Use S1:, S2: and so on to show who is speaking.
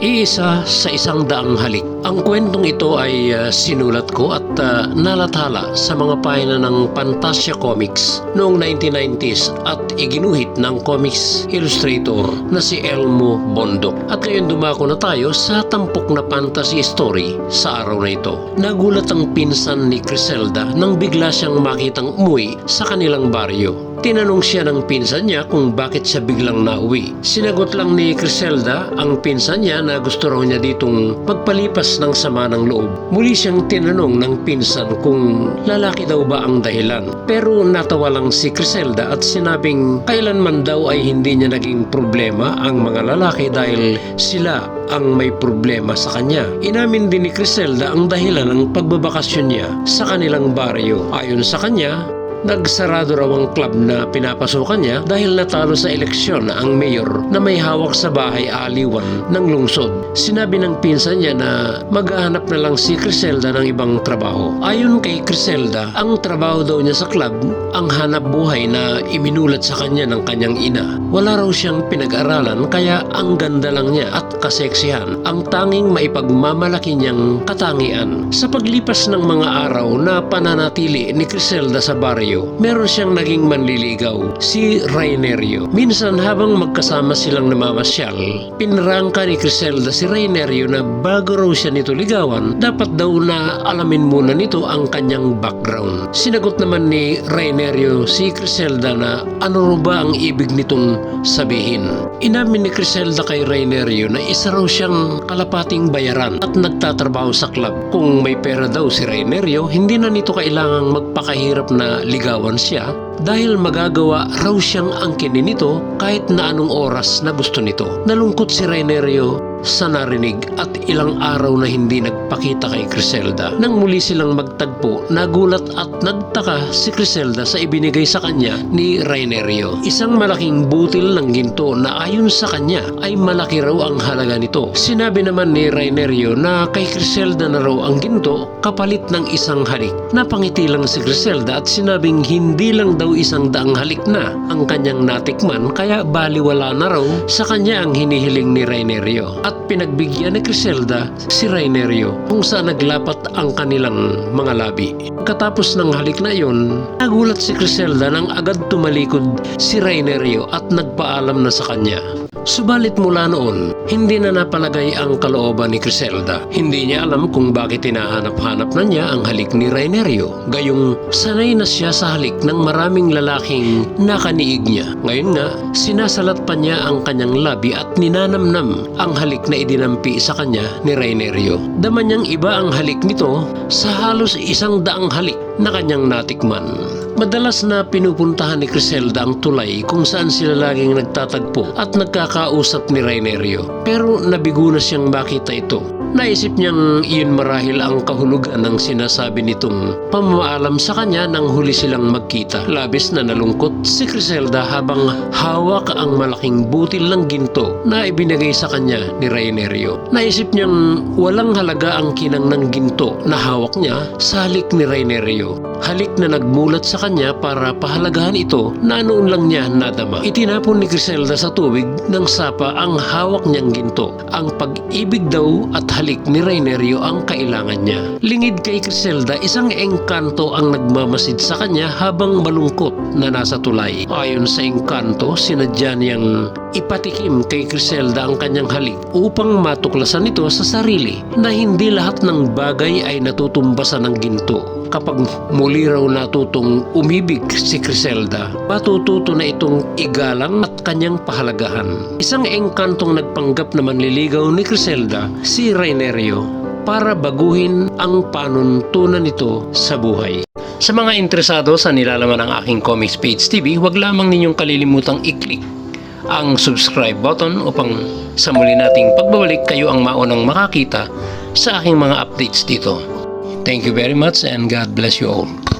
S1: Iisa sa isang daang halik. Ang kwentong ito ay uh, sinulat ko at uh, nalathala sa mga pahina ng Fantasia Comics noong 1990s at iginuhit ng comics illustrator na si Elmo Bondok. At ngayon dumako na tayo sa tampok na fantasy story sa araw na ito. Nagulat ang pinsan ni Criselda nang bigla siyang makitang umuwi sa kanilang baryo. Tinanong siya ng pinsan niya kung bakit siya biglang nauwi. Sinagot lang ni Criselda ang pinsan niya na gusto raw niya ditong magpalipas ng sama ng loob. Muli siyang tinanong ng pinsan kung lalaki daw ba ang dahilan. Pero natawa lang si Criselda at sinabing kailanman daw ay hindi niya naging problema ang mga lalaki dahil sila ang may problema sa kanya. Inamin din ni Criselda ang dahilan ng pagbabakasyon niya sa kanilang baryo. Ayon sa kanya, Nagsarado raw ang club na pinapasukan niya dahil natalo sa eleksyon ang mayor na may hawak sa bahay aliwan ng lungsod. Sinabi ng pinsan niya na maghahanap na lang si Criselda ng ibang trabaho. Ayon kay Criselda, ang trabaho daw niya sa club ang hanap buhay na iminulat sa kanya ng kanyang ina. Wala raw siyang pinag-aralan kaya ang ganda lang niya at kaseksihan ang tanging maipagmamalaki niyang katangian. Sa paglipas ng mga araw na pananatili ni Criselda sa baryo, meron siyang naging manliligaw, si Rainerio. Minsan habang magkasama silang namamasyal, pinrangka ni Criselda si Rainerio na bago raw siya nito ligawan, dapat daw na alamin muna nito ang kanyang background. Sinagot naman ni Rainerio si Criselda na ano raw ba ang ibig nitong sabihin. Inamin ni Criselda kay Rainerio na isa raw siyang kalapating bayaran at nagtatrabaho sa club. Kung may pera daw si Rainerio, hindi na nito kailangang magpakahirap na ligawan siya dahil magagawa raw siyang angkinin nito kahit na anong oras na gusto nito. Nalungkot si Rainerio sa narinig at ilang araw na hindi nagpakita kay Criselda. Nang muli silang magtagpo, nagulat at nagtaka si Criselda sa ibinigay sa kanya ni Rainerio. Isang malaking butil ng ginto na ayon sa kanya ay malaki raw ang halaga nito. Sinabi naman ni Rainerio na kay Criselda na raw ang ginto kapalit ng isang halik. Napangiti lang si Criselda at sinabing hindi lang daw isang daang halik na ang kanyang natikman kaya baliwala na raw sa kanya ang hinihiling ni Rainerio. At pinagbigyan ni Criselda si Rainerio kung saan naglapat ang kanilang mga labi. Katapos ng halik na iyon, nagulat si Criselda nang agad tumalikod si Rainerio at nagpaalam na sa kanya. Subalit mula noon, hindi na napalagay ang kalooban ni Criselda. Hindi niya alam kung bakit hinahanap-hanap na niya ang halik ni Rainerio. Gayong sanay na siya sa halik ng maraming lalaking nakaniig niya. Ngayon nga, sinasalat pa niya ang kanyang labi at ninanamnam ang halik na idinampi sa kanya ni Rainerio. Dama niyang iba ang halik nito sa halos isang daang halik na kanyang natikman. Madalas na pinupuntahan ni Criselda ang tulay kung saan sila laging nagtatagpo at nagkakausap ni Rainerio. Pero nabigo na siyang makita ito. Naisip niyang iyon marahil ang kahulugan ng sinasabi nitong pamamaalam sa kanya nang huli silang magkita. Labis na nalungkot si Criselda habang hawak ang malaking butil ng ginto na ibinigay sa kanya ni Rainerio. Naisip niyang walang halaga ang kinang ng ginto na hawak niya sa halik ni Rainerio. Halik na nagmulat sa kanya para pahalagahan ito na noon lang niya nadama. Itinapon ni Criselda sa tubig ng sapa ang hawak niyang ginto. Ang pag-ibig daw at halik ni Rainerio ang kailangan niya. Lingid kay Criselda, isang engkanto ang nagmamasid sa kanya habang malungkot na nasa tulay. Ayon sa engkanto, sinadya niyang ipatikim kay Criselda ang kanyang halik upang matuklasan ito sa sarili na hindi lahat ng bagay ay natutumbasan ng ginto. Kapag muli raw natutong umibig si Criselda, matututo na itong igalang at kanyang pahalagahan. Isang engkantong nagpanggap na manliligaw ni Criselda, si Rainerio, para baguhin ang panuntunan nito sa buhay. Sa mga interesado sa nilalaman ng aking Comics Page TV, huwag lamang ninyong kalilimutang i-click ang subscribe button upang sa muli nating pagbabalik kayo ang maunang makakita sa aking mga updates dito. Thank you very much and God bless you all.